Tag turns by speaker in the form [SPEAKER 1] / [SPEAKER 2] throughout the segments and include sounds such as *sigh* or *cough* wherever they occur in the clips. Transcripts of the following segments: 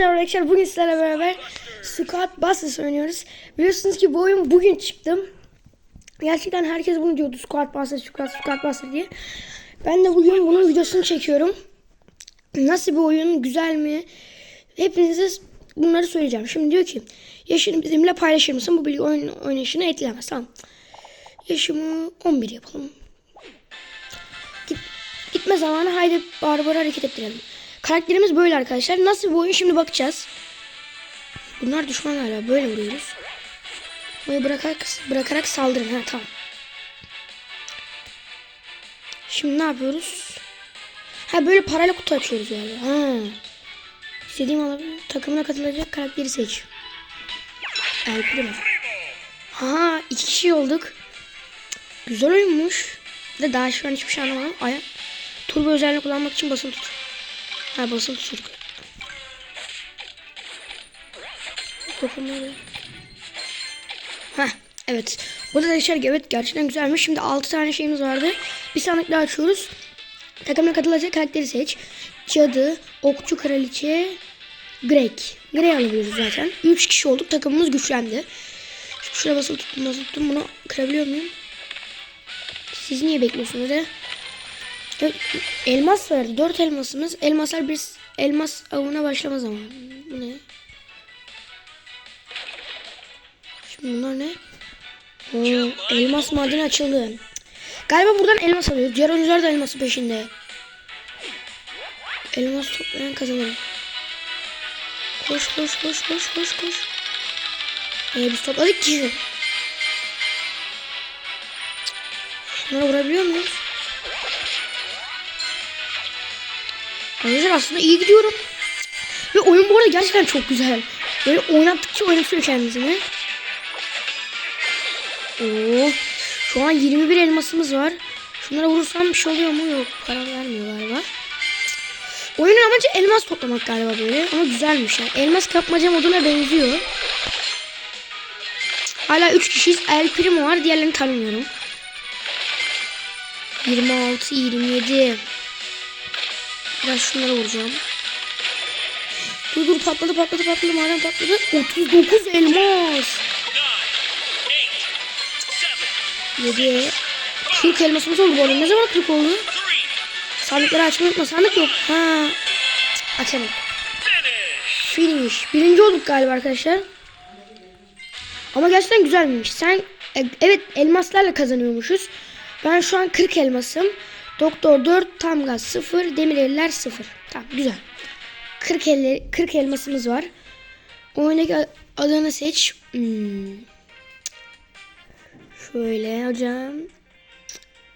[SPEAKER 1] merhaba arkadaşlar. Bugün sizlerle beraber Squad Busters oynuyoruz. Biliyorsunuz ki bu oyun bugün çıktı. Gerçekten herkes bunu diyordu. Squad Busters, Squad, Squad Busters diye. Ben de bugün bunun videosunu çekiyorum. Nasıl bir oyun? Güzel mi? Hepinize bunları söyleyeceğim. Şimdi diyor ki yaşını bizimle paylaşır mısın? Bu bilgi oyun oynayışını etkilemez. Tamam. Yaşımı 11 yapalım. Git, gitme zamanı haydi Barbar'ı hareket ettirelim. Karakterimiz böyle arkadaşlar. Nasıl bir oyun şimdi bakacağız. Bunlar düşman galiba. Böyle vuruyoruz. Böyle bırakarak, bırakarak saldırın. Ha tamam. Şimdi ne yapıyoruz? Ha böyle parayla kutu açıyoruz galiba. Ha. İstediğim alabilir. Takımına katılacak karakteri seç. El Primo. Ha iki kişi olduk. Güzel oyunmuş. De daha şu an hiçbir şey anlamadım. Aya turbo özelliği kullanmak için basın tut. Ha basın. Ha evet. Burada da içerik evet gerçekten güzelmiş. Şimdi 6 tane şeyimiz vardı. Bir sandık daha açıyoruz. Takımına katılacak karakteri seç. Cadı, Okçu Kraliçe, Greg. Greg alabiliyoruz zaten. 3 kişi olduk. Takımımız güçlendi. Şuraya basılı tuttum basılı tuttum. Bunu kırabiliyor muyum? Siz niye bekliyorsunuz de? Elmas verdi. 4 elmasımız. Elmaslar bir elmas avına başlama zamanı. Ne? Şimdi bunlar ne? Oo, elmas madeni açıldı. Galiba buradan elmas alıyoruz. Diğer oyuncular da elması peşinde. Elmas toplayan kazanır. Koş koş koş koş koş koş. Ee, biz topladık ki. Şunlara vurabiliyor muyuz? Arkadaşlar aslında iyi gidiyorum. Ve oyun bu arada gerçekten çok güzel. Böyle oynattıkça oynatıyor kendisini. Oo, şu an 21 elmasımız var. Şunlara vurursam bir şey oluyor mu? Yok. Para vermiyor galiba. Oyunun amacı elmas toplamak galiba böyle. Ama güzelmiş yani. Elmas kapmaca moduna benziyor. Hala 3 kişiyiz. El Primo var. Diğerlerini tanımıyorum. 26, 27. Biraz şunlara vuracağım. Dur dur patladı patladı patladı madem patladı. 39 elmas. 7 40 elmasımız oldu bu arada. Ne zaman 40 oldu? Sandıkları açmayı unutma. Sandık yok. Ha. Açamadım. Finish. Birinci olduk galiba arkadaşlar. Ama gerçekten güzelmiş. Sen e, evet elmaslarla kazanıyormuşuz. Ben şu an 40 elmasım. Doktor 4, tam gaz 0, demir eller 0. Tamam güzel. 40, el, 40 elmasımız var. Oyundaki adını seç. Hmm. Şöyle hocam.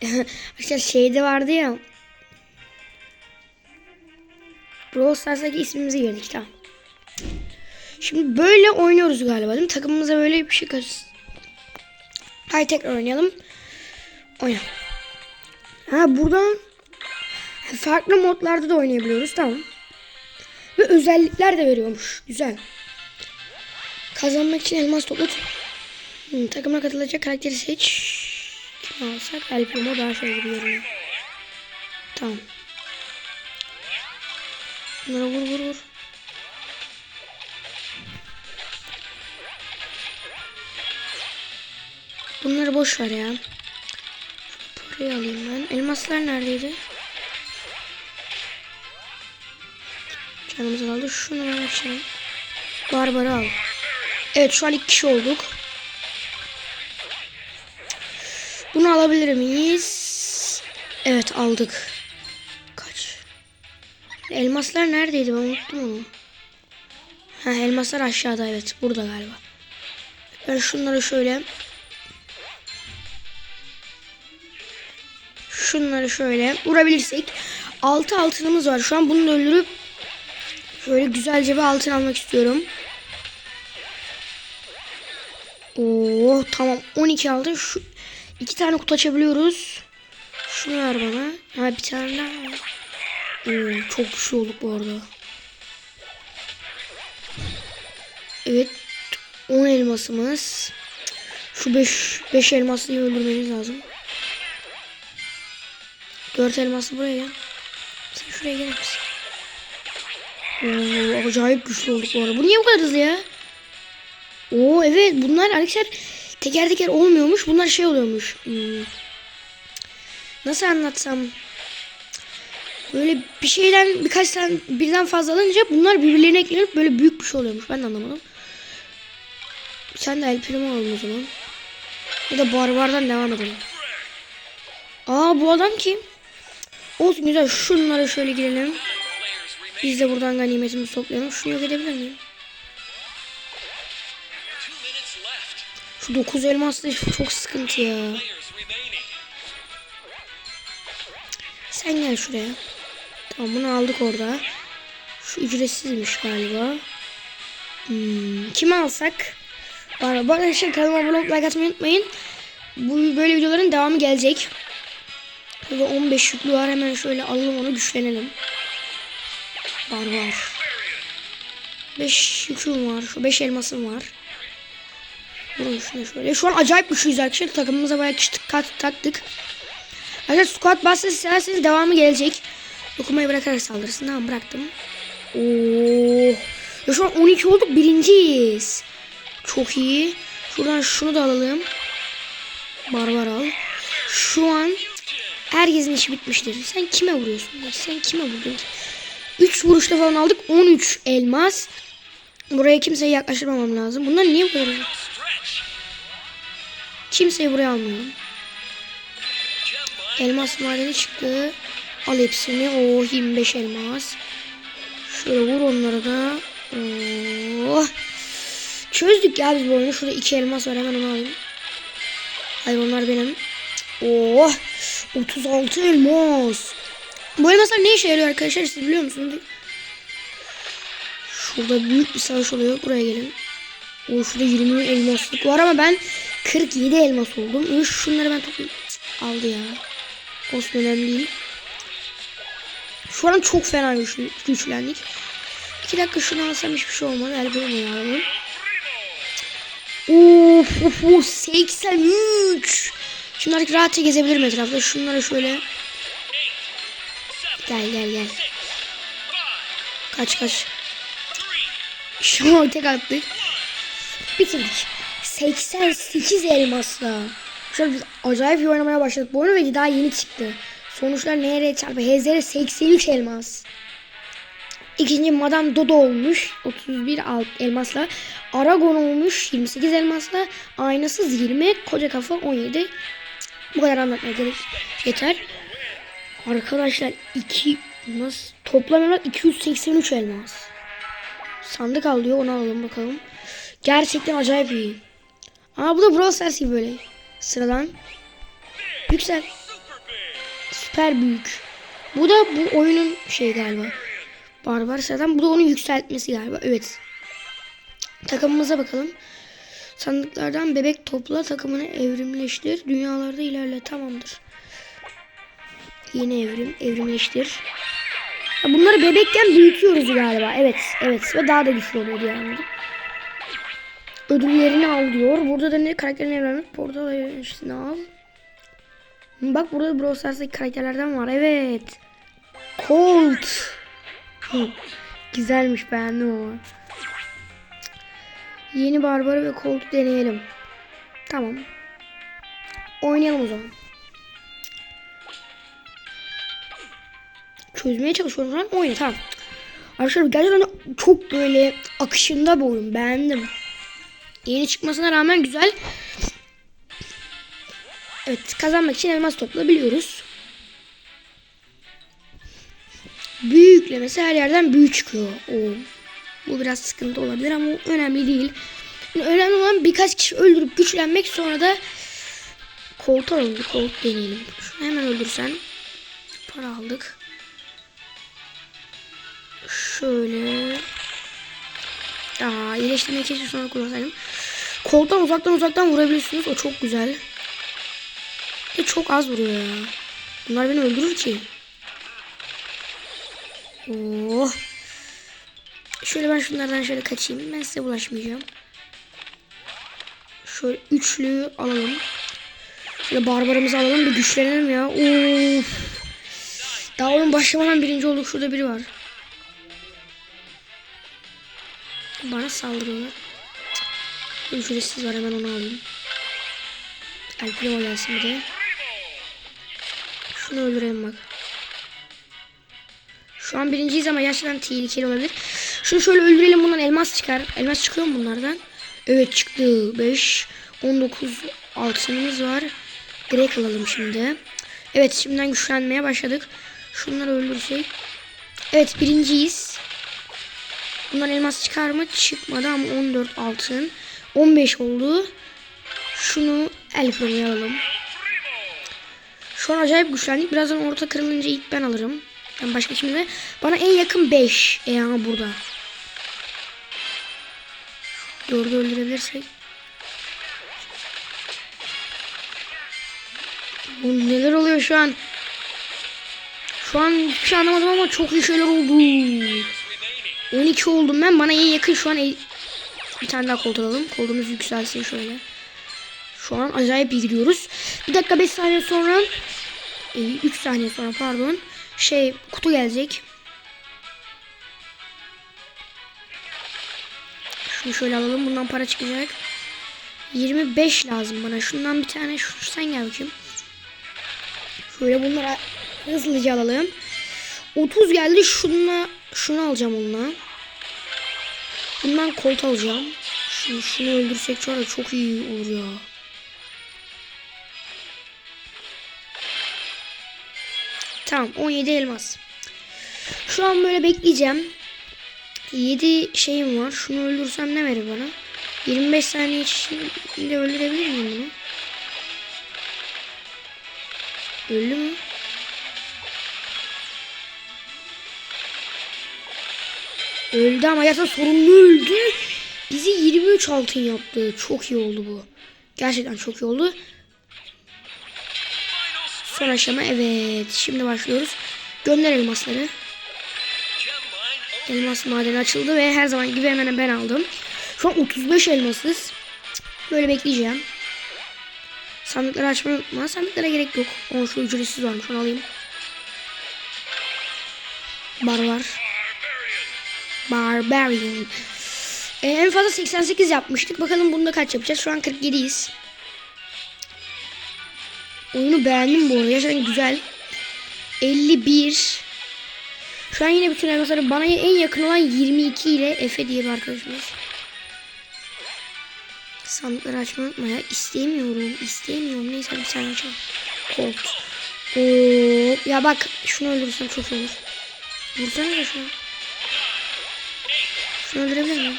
[SPEAKER 1] *laughs* Arkadaşlar şeyde vardı ya. Brawl Stars'daki ismimizi girdik tamam. Şimdi böyle oynuyoruz galiba değil mi? Takımımıza böyle bir şey kaç. Haydi tekrar oynayalım. Oyna. Ha buradan farklı modlarda da oynayabiliyoruz tamam. Ve özellikler de veriyormuş. Güzel. Kazanmak için elmas topla. Hmm, takıma katılacak karakteri seç. Kim alsak? El Primo daha şey gibi görünüyor. Tamam. Bunlara vur vur vur. Bunları boş ver ya. Şu parayı alayım ben. Elmaslar neredeydi? Canımız aldı. Şunu ben açayım. Barbarı al. Evet şu an iki kişi olduk. Bunu alabilir miyiz? Evet aldık. Kaç? Elmaslar neredeydi ben unuttum onu. Ha elmaslar aşağıda evet burada galiba. Ben şunları şöyle şunları şöyle vurabilirsek 6 altınımız var. Şu an bunu öldürüp şöyle güzelce bir altın almak istiyorum. Oo tamam 12 aldı. Şu iki tane kutu açabiliyoruz. Şunu ver bana. Ha bir tane daha. Oo, çok güçlü olduk bu arada. Evet. 10 elmasımız. Şu 5 5 elmaslıyı öldürmemiz lazım. 4 elmaslı buraya gel. Sen şuraya gelir misin? Oo, acayip güçlü olduk bu arada. Bu niye bu kadar hızlı ya? Oo evet bunlar arkadaşlar teker teker olmuyormuş. Bunlar şey oluyormuş. Hmm. Nasıl anlatsam? Böyle bir şeyden birkaç tane birden fazla alınca bunlar birbirlerine eklenip böyle büyük bir şey oluyormuş. Ben de anlamadım. Sen de El Primo alalım o zaman. Ya da Barbar'dan devam edelim. Aa bu adam kim? Olsun güzel şunlara şöyle girelim. Biz de buradan ganimetimizi toplayalım. Şunu yok edebilir miyim? Şu 9 elmas da çok sıkıntı ya. Sen gel şuraya. Tamam bunu aldık orada. Şu ücretsizmiş galiba. Hmm, kimi alsak? Bu arada arkadaşlar kanalıma abone like atmayı unutmayın. Bu böyle videoların devamı gelecek. Burada 15 yüklü var. Hemen şöyle alalım onu güçlenelim. Var. 5 yüküm var. Şu 5 elmasım var. Vurun şuna şöyle. Şu an acayip güçlüyüz arkadaşlar. Takımımıza bayağı kişi taktık. Arkadaşlar squat bastı isterseniz devamı gelecek. Dokunmayı bırakarak saldırırsın. Tamam bıraktım. Oo. Ya şu an 12 olduk birinciyiz. Çok iyi. Şuradan şunu da alalım. Barbar al. Şu an herkesin işi bitmiştir. Sen kime vuruyorsun? Sen kime vurdun? 3 vuruşta falan aldık. 13 elmas. Buraya kimseyi yaklaştırmamam lazım. Bunlar niye bu. Kimseyi buraya almıyorum. Elmas madeni çıktı. Al hepsini. O 25 elmas. Şöyle vur onlara da. Oh. Çözdük ya biz bu oyunu. Şurada iki elmas var hemen onu alayım. Hayır onlar benim. Oh. 36 elmas. Bu elmaslar ne işe yarıyor arkadaşlar siz biliyor musunuz? Şurada büyük bir savaş oluyor. Buraya gelin. O şurada 20 elmaslık var ama ben 47 elmas oldum. Üş, şunları ben toplayayım. Aldı ya. Olsun önemli değil. Şu an çok fena güçlü, güçlendik. 2 dakika şunu alsam hiçbir şey olmadı. El bölümü alalım. Of of of 83. Artık rahatça gezebilirim etrafta. Şunlara şöyle. Gel gel gel. Kaç kaç. Şu tek attık. Bitirdik. 88 elmasla. An biz acayip iyi oynamaya başladık bu oyunu ve daha yeni çıktı. Sonuçlar nereye çarpı? HZR 83 elmas. İkinci Madame Dodo olmuş 31 alt elmasla. Aragon olmuş 28 elmasla. Aynasız 20. Koca kafa 17. Bu kadar anlatmaya gerek yeter. Arkadaşlar 2 nasıl toplam elmas 283 elmas. Sandık al diyor onu alalım bakalım. Gerçekten acayip iyi. Aa bu da Brawl Stars gibi böyle. Sıradan. Yüksel. Süper büyük. Bu da bu oyunun şey galiba. Barbar sıradan. Bu da onun yükseltmesi galiba. Evet. Takımımıza bakalım. Sandıklardan bebek topla takımını evrimleştir. Dünyalarda ilerle. Tamamdır. Yeni evrim. Evrimleştir. Bunları bebekken büyütüyoruz galiba. Evet. Evet. Ve daha da güçlü oluyor diye anladım. Ödüllerini al diyor. Burada da ne karakterin evlenmek. Portal işte al. Bak burada Brawl Stars'taki karakterlerden var. Evet. Colt. Güzelmiş beğendim ama. Yeni Barbara ve Colt'u deneyelim. Tamam. Oynayalım o zaman. Çözmeye çalışıyorum şu an. Oyna tamam. Arkadaşlar gerçekten çok böyle akışında bir oyun. Beğendim. Yeni çıkmasına rağmen güzel. Evet kazanmak için elmas toplayabiliyoruz. Büyüklemesi her yerden büyük çıkıyor. Oo. Bu biraz sıkıntı olabilir ama önemli değil. Yani önemli olan birkaç kişi öldürüp güçlenmek sonra da kolt alalım. Kolt deneyelim. Şunu hemen öldürsen. Para aldık. Şöyle. Aa, iyileştirmeyi keşke sonra kullansaydım. Koldan uzaktan uzaktan vurabilirsiniz. O çok güzel. Ve çok az vuruyor ya. Bunlar beni öldürür ki. Oh. Şöyle ben şunlardan şöyle kaçayım. Ben size bulaşmayacağım. Şöyle üçlüyü alalım. Şöyle barbarımızı alalım bir güçlenelim ya. Of. Daha oyun başlamadan birinci olduk. Şurada biri var. Bana saldırıyorlar. Ücretsiz var hemen onu alayım. El Primo gelsin bir de. Şunu öldürelim bak. Şu an birinciyiz ama gerçekten tehlikeli olabilir. Şunu şöyle öldürelim bundan elmas çıkar. Elmas çıkıyor mu bunlardan? Evet çıktı. 5, 19 altınımız var. Direkt alalım şimdi. Evet şimdiden güçlenmeye başladık. Şunları öldürsek. Evet birinciyiz. Bundan elmas çıkar mı? Çıkmadı ama 14 altın. 15 oldu. Şunu el fırına alalım. Şu an acayip güçlendik. Birazdan orta kırılınca ilk ben alırım. Yani başka kimde? Bana en yakın 5. E ama burada. Dördü öldürebilirsek. Oğlum neler oluyor şu an? Şu an hiçbir şey anlamadım ama çok iyi şeyler oldu. 12 oldum ben. Bana en yakın şu an bir tane daha kolt alalım. Koltuğumuz yükselsin şöyle. Şu an acayip iyi gidiyoruz. Bir dakika 5 saniye sonra 3 saniye sonra pardon şey kutu gelecek. Şunu şöyle alalım. Bundan para çıkacak. 25 lazım bana. Şundan bir tane şu sen gel bakayım. Şöyle bunları hızlıca alalım. 30 geldi. Şununla şunu alacağım onunla. Bundan kolt alacağım. Şunu, şunu öldürsek var çok iyi olur ya. Tamam 17 elmas. Şu an böyle bekleyeceğim. 7 şeyim var. Şunu öldürsem ne verir bana? 25 saniye içinde öldürebilir miyim bunu? Öldü mü? Öldü ama yasa sorunlu öldü. Bizi 23 altın yaptı. Çok iyi oldu bu. Gerçekten çok iyi oldu. Son aşama evet. Şimdi başlıyoruz. Gönder elmasları. Elmas madeni açıldı ve her zaman gibi hemen ben aldım. Şu an 35 elmasız. Böyle bekleyeceğim. Sandıkları açmayı unutma. Sandıklara gerek yok. O şu ücretsiz varmış. Onu alayım. Barbar.
[SPEAKER 2] barbarian.
[SPEAKER 1] Barbarian. Ee, en fazla 88 yapmıştık. Bakalım bunda kaç yapacağız. Şu an 47'yiz. Oyunu beğendim bu arada. Gerçekten güzel. 51. Şu an yine bütün elmasları bana en yakın olan 22 ile Efe diye bir arkadaşımız. Sandıkları açmayı unutma ya. İstemiyorum. istemiyorum. Neyse bir saniye açalım. Colt. Oo, ya bak şunu öldürürsem çok olur. Vursana da şunu. Şunu öldürebilir miyim?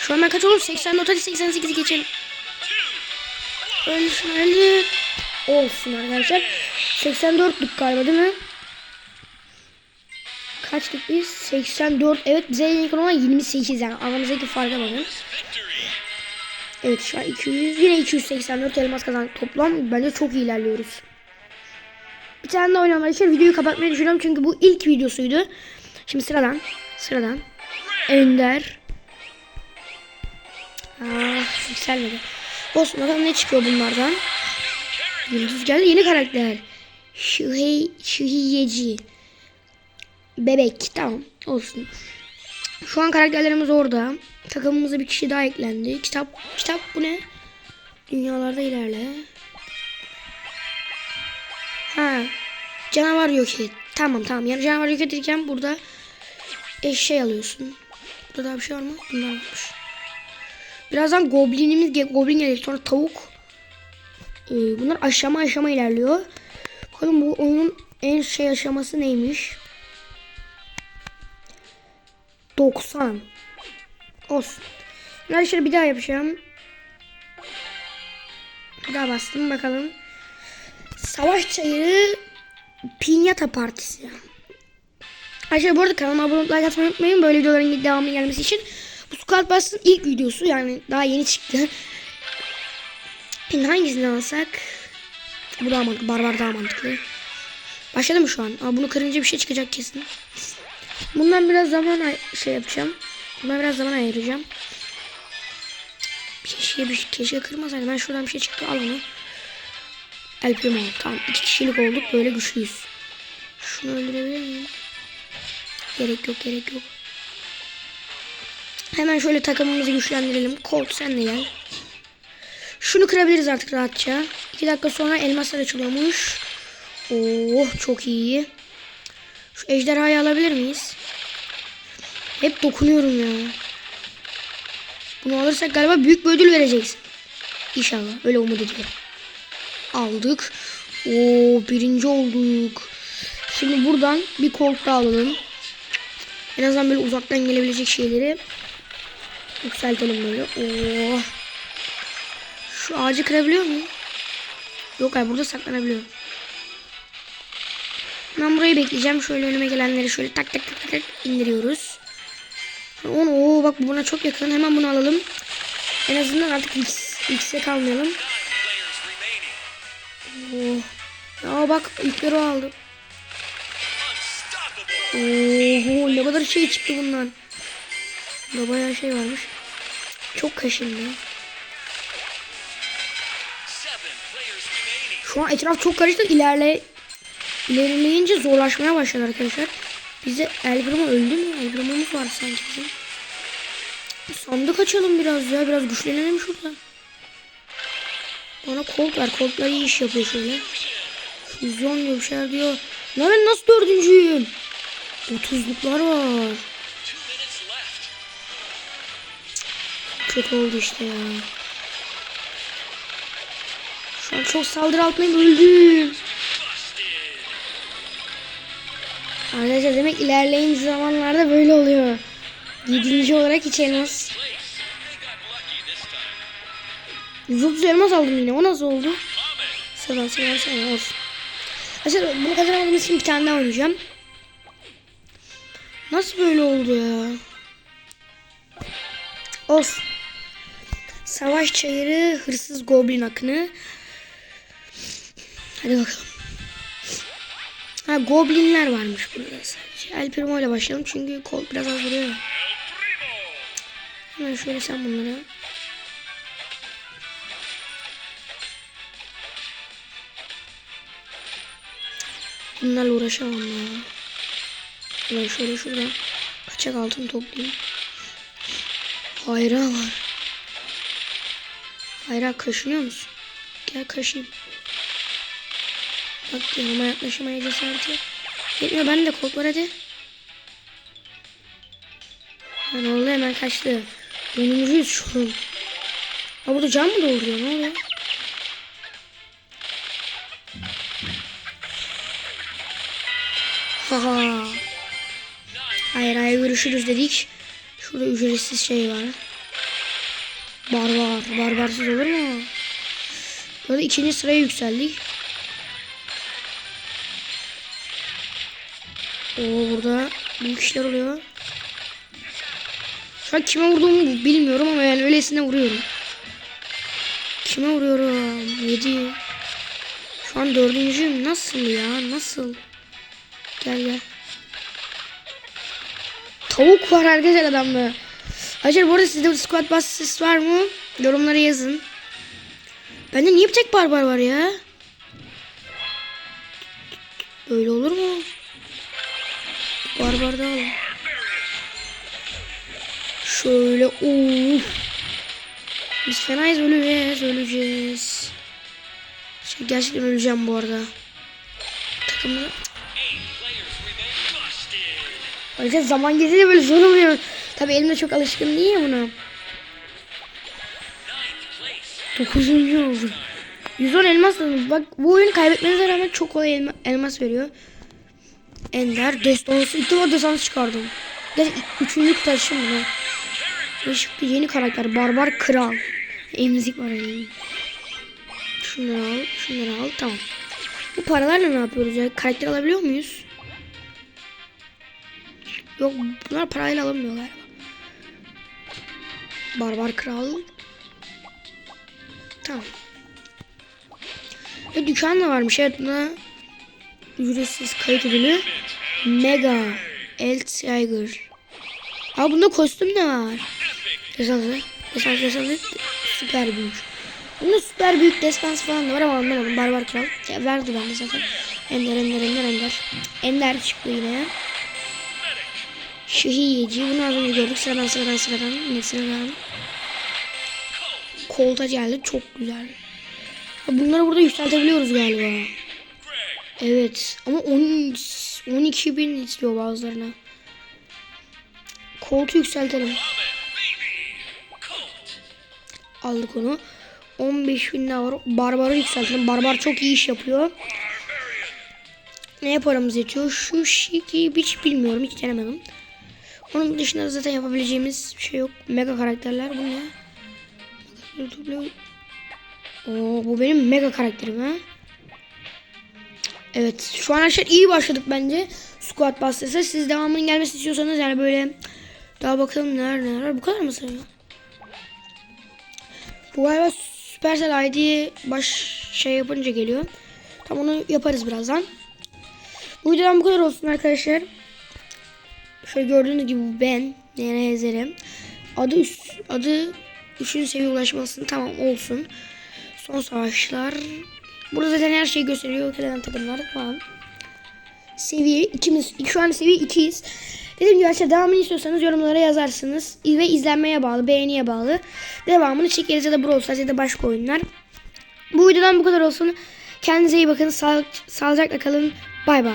[SPEAKER 1] Şu an ben kaç oldum? 84 hadi 88 geçelim. Öldü şunu öldü. Olsun arkadaşlar. 84'lük galiba değil mi? Kaçtık biz? 84. Evet bize en yakın olan 28 yani. Aramızdaki farka bakın. Evet şu an 200. Yine 284 elmas kazandık toplam. Bence çok iyi ilerliyoruz. Bir tane daha oynamak için videoyu kapatmayı düşünüyorum. Çünkü bu ilk videosuydu. Şimdi sıradan. Sıradan. Ender. Ah yükselmedi. Olsun bakalım ne çıkıyor bunlardan. Yıldız geldi yeni karakter. Şuhey, Şuhiyeci. Bebek tamam olsun. Şu an karakterlerimiz orada. Takımımıza bir kişi daha eklendi. Kitap kitap bu ne? Dünyalarda ilerle. Ha. Canavar yok et. Tamam tamam. Yani canavar yok edirken burada eşeği alıyorsun. Burada daha bir şey var mı? Bunlar varmış. Birazdan goblinimiz goblin gelecek. Sonra tavuk. Ee, bunlar aşama aşama ilerliyor. Bakalım bu oyunun en şey aşaması neymiş? 90. Olsun. Şöyle bir daha yapacağım. Bir daha bastım bakalım. Savaş çayırı Pinyata Partisi. Arkadaşlar bu arada kanalıma abone olup like atmayı unutmayın. Böyle videoların devamı gelmesi için. Bu Squad Bust'ın ilk videosu yani daha yeni çıktı. Pin hangisini alsak? Bu daha mantıklı. Barbar daha mantıklı. Başladı mı şu an? Aa, bunu kırınca bir şey çıkacak kesin. Bundan biraz zaman şey yapacağım. Buna biraz zaman ayıracağım. Keşke bir keşke kırmasaydı. Ben şuradan bir şey çıktı. Al bunu. El Primo. Tamam. iki kişilik olduk. Böyle güçlüyüz. Şunu öldürebilir miyim? Gerek yok gerek yok. Hemen şöyle takımımızı güçlendirelim. Colt sen de gel. Şunu kırabiliriz artık rahatça. 2 dakika sonra elmaslar açılıyormuş. Oh çok iyi. Şu ejderhayı alabilir miyiz? Hep dokunuyorum ya. Bunu alırsak galiba büyük bir ödül vereceksin. İnşallah. Öyle umut ediyorum. Aldık. Oo birinci olduk. Şimdi buradan bir daha alalım. En azından böyle uzaktan gelebilecek şeyleri yükseltelim böyle. Oo. Şu ağacı kırabiliyor muyum? Yok hayır burada saklanabiliyorum. Ben burayı bekleyeceğim. Şöyle önüme gelenleri şöyle tak tak tak tak, indiriyoruz. Onu oo bak bu buna çok yakın. Hemen bunu alalım. En azından artık X, X'e kalmayalım. Oo. Ya bak ilkleri o aldı. Oho ne kadar şey çıktı bundan. Burada bayağı şey varmış. Çok kaşındı. Şu an etraf çok karıştı. İlerle ilerleyince zorlaşmaya başladı arkadaşlar. Bize Elgrim'e öldü mü? Elgrim'imiz var sanki bizim. Sandık açalım biraz ya. Biraz güçlenelim şurada. Bana Colt ver. Colt'lar iyi iş yapıyor şöyle. Füzyon diyor bir şeyler diyor. Lan ben nasıl dördüncüyüm? 30'luklar var. Kötü oldu işte ya. Şu an çok saldırı altındayım öldüm. Arkadaşlar demek ilerleyen zamanlarda böyle oluyor. Yedinci olarak hiç elmas. 130 elmas aldım yine. O nasıl oldu? Sıradan sıradan sıradan olsun. Arkadaşlar bunu kazanamadığımız için bir tane daha oynayacağım. Nasıl böyle oldu ya? Olsun. Savaş çayırı, hırsız goblin akını. Hadi bakalım. Ha goblinler varmış burada sadece. El Primo ile başlayalım çünkü kol biraz az
[SPEAKER 2] Primo.
[SPEAKER 1] Hemen şöyle sen bunları. Bunlarla uğraşamam ya. Hemen şöyle şuradan kaçak altın toplayayım. Hayra var. Hayra kaşınıyor musun? Gel kaşıyım. Bak yanıma yaklaşamaya cesareti. Yetmiyor ben de kod var hadi. Ha, ne oldu hemen kaçtı. Dönümcüyüz şu an. Ha burada cam mı dolduruyor ne oluyor? Haha. Hayır hayır görüşürüz dedik. Şurada ücretsiz şey var. Barbar. Barbarsız olur mu? Burada ikinci sıraya yükseldik. Oo burada büyük işler oluyor. Şu an kime vurduğumu bilmiyorum ama yani öylesine vuruyorum. Kime vuruyorum? 7. Şu an dördüncüyüm. Nasıl ya? Nasıl? Gel gel. Tavuk var arkadaşlar adamda. Arkadaşlar bu arada sizde bir squad bassist var mı? Yorumlara yazın. Bende niye bir tek barbar var ya? Böyle olur mu? Barbar da alalım. Şöyle uuu. Biz fenayız öleceğiz öleceğiz. Şey, gerçekten öleceğim bu arada. Takımda. Ayrıca zaman geçince böyle zor oluyor. Tabi elimde çok alışkın değil ya buna. Dokuzuncu oldu. 110 elmas aldım. Bak bu oyun kaybetmenize rağmen çok kolay elma, elmas veriyor. Ender, destansı. İlk defa destansı çıkardım. Gerçi üçüncü kutu açtım bunu. Ve yeni karakter. Barbar Kral. Emzik var yani. Şunları al, şunları al. Tamam. Bu paralarla ne yapıyoruz ya? Karakter alabiliyor muyuz? Yok bunlar parayla alınmıyor galiba. Barbar Kral. Tamam. Ve dükkan da varmış. Evet buna ücretsiz kayıt ödülü. Mega El Tiger. Aa bunda kostüm de var. Destansı. Destansı destansı. Süper büyük. Bunda süper büyük destans falan da var ama anlamadım. Barbar Kral. Ya verdi bende zaten. Ender Ender Ender Ender. Ender çıktı yine. Şehiyeci. Bunu az önce gördük. Sıradan sıradan sıradan. Yine sıradan. Kolta geldi. Çok güzel. Bunları burada yükseltebiliyoruz galiba. Evet. Ama 10, 12 bin istiyor bazılarına. Koltu yükseltelim. Aldık onu. 15 bin daha var. Barbar'ı yükseltelim. Barbar çok iyi iş yapıyor. Ne paramız yetiyor? Şu şiki hiç bilmiyorum. Hiç denemedim. Onun dışında zaten yapabileceğimiz bir şey yok. Mega karakterler. Bu ne? Oo, bu benim mega karakterim ha. Evet. Şu an arkadaşlar iyi başladık bence. Squad Busters'a. Siz devamının gelmesini istiyorsanız yani böyle daha bakalım neler neler. Bu kadar mı sayıyor? Bu galiba Supercell ID baş şey yapınca geliyor. Tam onu yaparız birazdan. Bu videodan bu kadar olsun arkadaşlar. Şöyle gördüğünüz gibi ben Nene Hezer'im. Adı üst, adı 3. seviye ulaşmasın tamam olsun. Son savaşlar. Burada zaten her şeyi gösteriyor. Gelen takımlar falan. Seviye ikimiz şu an seviye 2'yiz. Dediğim gibi arkadaşlar devamını istiyorsanız yorumlara yazarsınız. Ve izlenmeye bağlı, beğeniye bağlı. Devamını çekeriz ya da Brawl Stars ya da başka oyunlar. Bu videodan bu kadar olsun. Kendinize iyi bakın. Sağlık, sağlıcakla kalın. Bay bay.